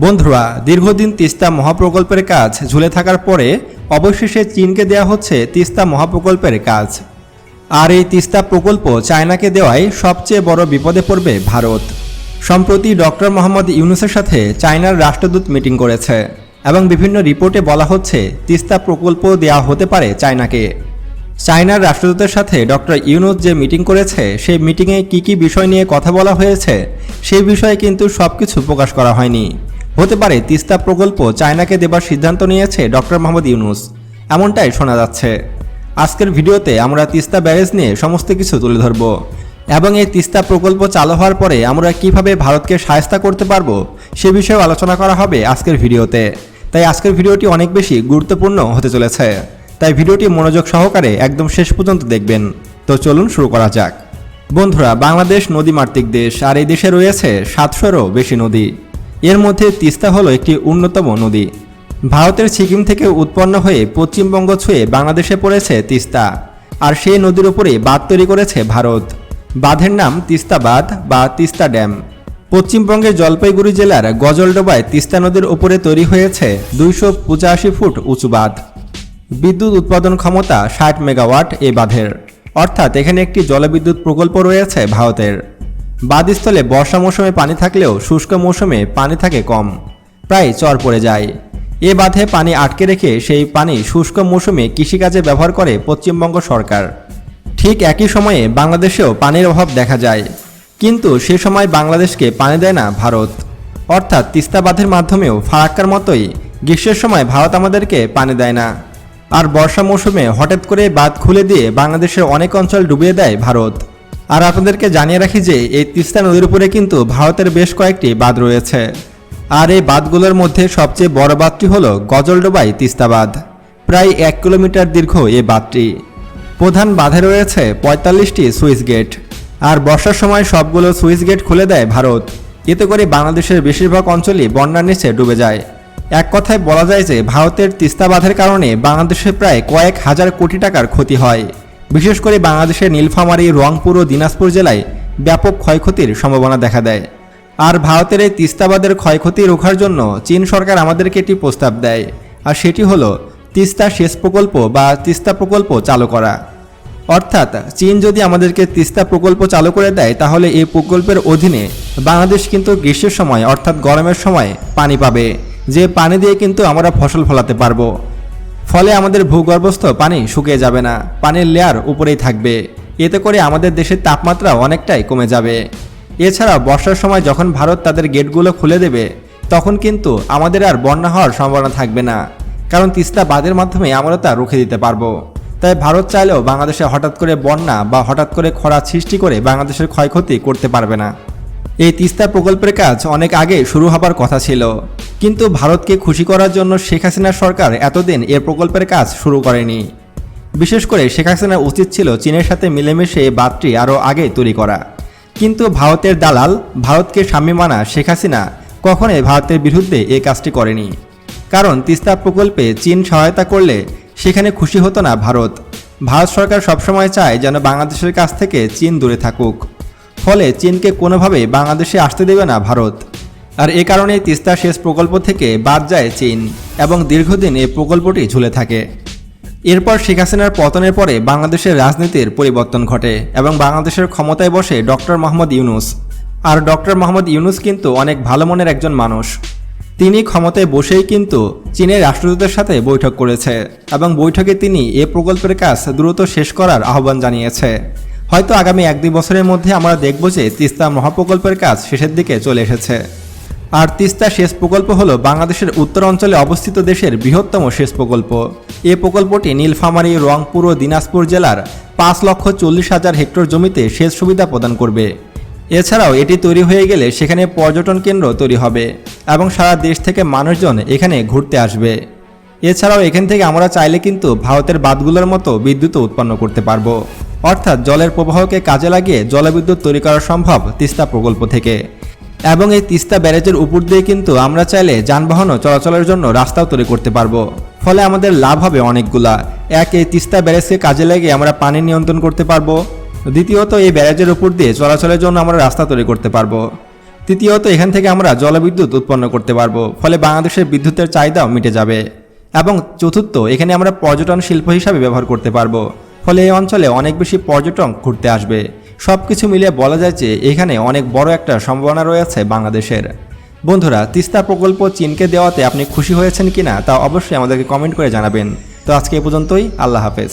বন্ধুরা, দীর্ঘদিন তিস্তা মহাপ্রকল্পের কাজ ঝুলে থাকার পরে অবশেষে চীনকে দেওয়া হচ্ছে তিস্তা মহাপ্রকল্পের কাজ। আর এই তিস্তা প্রকল্প চায়নাকে দেওয়ায় সবচেয়ে বড় বিপদে পড়বে ভারত। সম্প্রতি ডক্টর মোহাম্মদ ইউনুসের সাথে চায়নার রাষ্ট্রদূত মিটিং করেছে এবং বিভিন্ন রিপোর্টে বলা হচ্ছে তিস্তা প্রকল্প দেওয়া হতে পারে চায়নাকে। চায়নার রাষ্ট্রদূতের সাথে ডক্টর ইউনুস যে মিটিং করেছে, সেই মিটিংয়ে কী কী বিষয় নিয়ে কথা বলা হয়েছে সেই বিষয়ে কিন্তু সব কিছু প্রকাশ করা হয়নি। হতে পারে তিস্তা প্রকল্প চায়নাকে দেবার সিদ্ধান্ত নিয়েছে ডক্টর মোহাম্মদ ইউনুস। এমনটাই শোনা যাচ্ছে। আজকের ভিডিওতে আমরা তিস্তা ব্যারেজ নিয়ে সমস্ত কিছু তুলে ধরব এবং এই তিস্তা প্রকল্প চালু হওয়ার পরে আমরা কীভাবে ভারতকে সাহায্য করতে পারব সে বিষয়ে আলোচনা করা হবে আজকের ভিডিওতে। তাই আজকের ভিডিওটি অনেক বেশি গুরুত্বপূর্ণ হতে চলেছে। তাই ভিডিওটি মনোযোগ সহকারে একদম শেষ পর্যন্ত দেখবেন। তো চলুন শুরু করা যাক। বন্ধুরা, বাংলাদেশ নদীমাতৃক দেশ, আর এই দেশে রয়েছে সাতশোরও বেশি নদী। এর মধ্যে তিস্তা হলো একটি অন্যতম নদী। ভারতের সিকিম থেকে উৎপন্ন হয়ে পশ্চিমবঙ্গ ছুঁয়ে বাংলাদেশে পড়েছে তিস্তা, আর সেই নদীর উপরেই বাঁধ তৈরি করেছে ভারত। বাঁধের নাম তিস্তা বাঁধ বা তিস্তা ড্যাম। পশ্চিমবঙ্গের জলপাইগুড়ি জেলার গজলডোবায় তিস্তা নদীর উপরে তৈরি হয়েছে দুইশো পঁচাশি ফুট উঁচু বাঁধ। বিদ্যুৎ উৎপাদন ক্ষমতা ষাট মেগাওয়াট এই বাঁধের। অর্থাৎ এখানে একটি জলবিদ্যুৎ প্রকল্প রয়েছে ভারতের। বাঁধস্থলে বর্ষা মৌসুমে পানি থাকলেও শুষ্ক মৌসুমে পানি থাকে কম। প্রায় চর পড়ে যায়। এ বাঁধে পানি আটকে রেখে সেই পানি শুষ্ক মৌসুমে কৃষিকাজে ব্যবহার করে পশ্চিমবঙ্গ সরকার। ঠিক একই সময়ে বাংলাদেশেও পানির অভাব দেখা যায়। কিন্তু সে সময় বাংলাদেশকে পানি দেয় না ভারত। অর্থাৎ তিস্তা বাঁধের মাধ্যমেও ফারাক্কার মতোই গ্রীষ্মের সময় ভারত আমাদেরকে পানি দেয় না। আর বর্ষা মৌসুমে হঠাৎ করে বাঁধ খুলে দিয়ে বাংলাদেশের অনেক অঞ্চল ডুবিয়ে দেয় ভারত। আর আপনাদেরকে জানিয়ে রাখি যে এই তিস্তা নদীর উপরে কিন্তু ভারতের বেশ কয়েকটি বাঁধ রয়েছে। আর এই বাঁধগুলোর মধ্যে সবচেয়ে বড় বাঁধটি হল গজলডোবাই তিস্তা বাঁধ। প্রায় এক কিলোমিটার দীর্ঘ এই বাঁধটি। প্রধান বাঁধে রয়েছে পঁয়তাল্লিশটি সুইচ গেট। আর বর্ষার সময় সবগুলো সুইচ গেট খুলে দেয় ভারত। এতে করে বাংলাদেশের বেশিরভাগ অঞ্চলই বন্যার নিচে ডুবে যায়। এক কথায় বলা যায় যে ভারতের তিস্তা বাঁধের কারণে বাংলাদেশে প্রায় কয়েক হাজার কোটি টাকার ক্ষতি হয়। বিশেষ করে বাংলাদেশের নীলফামারী, রংপুর ও দিনাজপুর জেলায় ব্যাপক ক্ষয়ক্ষতির সম্ভাবনা দেখা দেয়। আর ভারতের এই তিস্তাবাদের ক্ষয়ক্ষতি রোখার জন্য চীন সরকার আমাদেরকে একটি প্রস্তাব দেয়, আর সেটি হলো, তিস্তা সেচ প্রকল্প বা তিস্তা প্রকল্প চালু করা। অর্থাৎ চীন যদি আমাদেরকে তিস্তা প্রকল্প চালু করে দেয়, তাহলে এই প্রকল্পের অধীনে বাংলাদেশ কিন্তু গ্রীষ্মের সময়, অর্থাৎ গরমের সময় পানি পাবে, যে পানি দিয়ে কিন্তু আমরা ফসল ফলাতে পারব। ফলে আমাদের ভূগর্ভস্থ পানি শুকিয়ে যাবে না। পানির লেয়ার উপরেই থাকবে। এতে করে আমাদের দেশের তাপমাত্রা অনেকটাই কমে যাবে। এছাড়া বর্ষার সময় যখন ভারত তাদের গেটগুলো খুলে দেবে, তখন কিন্তু আমাদের আর বন্যা হওয়ার সম্ভাবনা থাকবে না। কারণ তিস্তা বাঁধের মাধ্যমে আমরা তা রুখে দিতে পারব। তাই ভারত চাইলেও বাংলাদেশে হঠাৎ করে বন্যা বা হঠাৎ করে খরা সৃষ্টি করে বাংলাদেশের ক্ষয়ক্ষতি করতে পারবে না। এই তিস্তা প্রকল্পের কাজ অনেক আগে শুরু হবার কথা ছিল। কিন্তু ভারতকে খুশি করার জন্য শেখ হাসিনা সরকার এতদিন এ প্রকল্পের কাজ শুরু করেনি। বিশেষ করে শেখ হাসিনার উচিত ছিল চীনের সাথে মিলেমিশে এই বাঁধটি আরও আগে তৈরি করা। কিন্তু ভারতের দালাল, ভারতকে স্বামী মানা শেখ হাসিনা কখনোই ভারতের বিরুদ্ধে এই কাজটি করেনি। কারণ তিস্তা প্রকল্পে চীন সহায়তা করলে সেখানে খুশি হতো না ভারত। ভারত সরকার সবসময় চায় যেন বাংলাদেশের কাছ থেকে চীন দূরে থাকুক। ফলে চীনকে কোনোভাবে বাংলাদেশে আসতে দেবে না ভারত। আর এ কারণেই তিস্তা সেচ প্রকল্প থেকে বাদ যায় চীন এবং দীর্ঘদিন এই প্রকল্পটি ঝুলে থাকে। এরপর শেখ হাসিনার পতনের পরে বাংলাদেশের রাজনীতির পরিবর্তন ঘটে এবং বাংলাদেশের ক্ষমতায় বসে ডক্টর মোহাম্মদ ইউনুস। আর ডক্টর মোহাম্মদ ইউনুস কিন্তু অনেক ভালো মনের একজন মানুষ। তিনি ক্ষমতায় বসেই কিন্তু চীনের রাষ্ট্রদূতের সাথে বৈঠক করেছে এবং বৈঠকে তিনি এ প্রকল্পের কাজ দ্রুত শেষ করার আহ্বান জানিয়েছে। হয়তো আগামী এক দুই বছরের মধ্যে আমরা দেখব যে তিস্তা মহাপ্রকল্পের কাজ শেষের দিকে চলে এসেছে। আর তিস্তা সেচ প্রকল্প হল বাংলাদেশের উত্তর অঞ্চলে অবস্থিত দেশের বৃহত্তম সেচ প্রকল্প। এ প্রকল্পটি নীলফামারী, রংপুর ও দিনাজপুর জেলার পাঁচ লক্ষ চল্লিশ হাজার হেক্টর জমিতে সেচ সুবিধা প্রদান করবে। এছাড়াও এটি তৈরি হয়ে গেলে সেখানে পর্যটন কেন্দ্র তৈরি হবে এবং সারা দেশ থেকে মানুষজন এখানে ঘুরতে আসবে। এছাড়াও এখান থেকে আমরা চাইলে কিন্তু ভারতের বাঁধগুলোর মতো বিদ্যুৎ উৎপন্ন করতে পারব। অর্থাৎ জলের প্রবাহকে কাজে লাগিয়ে জলবিদ্যুৎ তৈরি করা সম্ভব তিস্তা প্রকল্প থেকে। এবং এই তিস্তা ব্যারেজের উপর দিয়ে কিন্তু আমরা চাইলে যানবাহনও চলাচলের জন্য রাস্তাও তৈরি করতে পারব। ফলে আমাদের লাভ হবে অনেকগুলা। এক, এই তিস্তা ব্যারেজকে কাজে লাগিয়ে আমরা পানি নিয়ন্ত্রণ করতে পারব। দ্বিতীয়ত, এই ব্যারেজের উপর দিয়ে চলাচলের জন্য আমরা রাস্তা তৈরি করতে পারব। তৃতীয়ত, এখান থেকে আমরা জলবিদ্যুৎ উৎপন্ন করতে পারব, ফলে বাংলাদেশের বিদ্যুতের চাহিদাও মিটে যাবে। এবং চতুর্থ, এখানে আমরা পর্যটন শিল্প হিসাবে ব্যবহার করতে পারব। ফলে এই অঞ্চলে অনেক বেশি পর্যটন ঘুরতে আসবে। সব কিছু মিলিয়ে বলা যায় যে এখানে অনেক বড় একটা সম্ভাবনা রয়েছে বাংলাদেশের। বন্ধুরা, তিস্তা প্রকল্প চীনকে দেওয়াতে আপনি খুশি হয়েছেন কিনা তা অবশ্যই আমাদেরকে কমেন্ট করে জানাবেন। তো আজকে এ পর্যন্তই, আল্লাহ হাফেজ।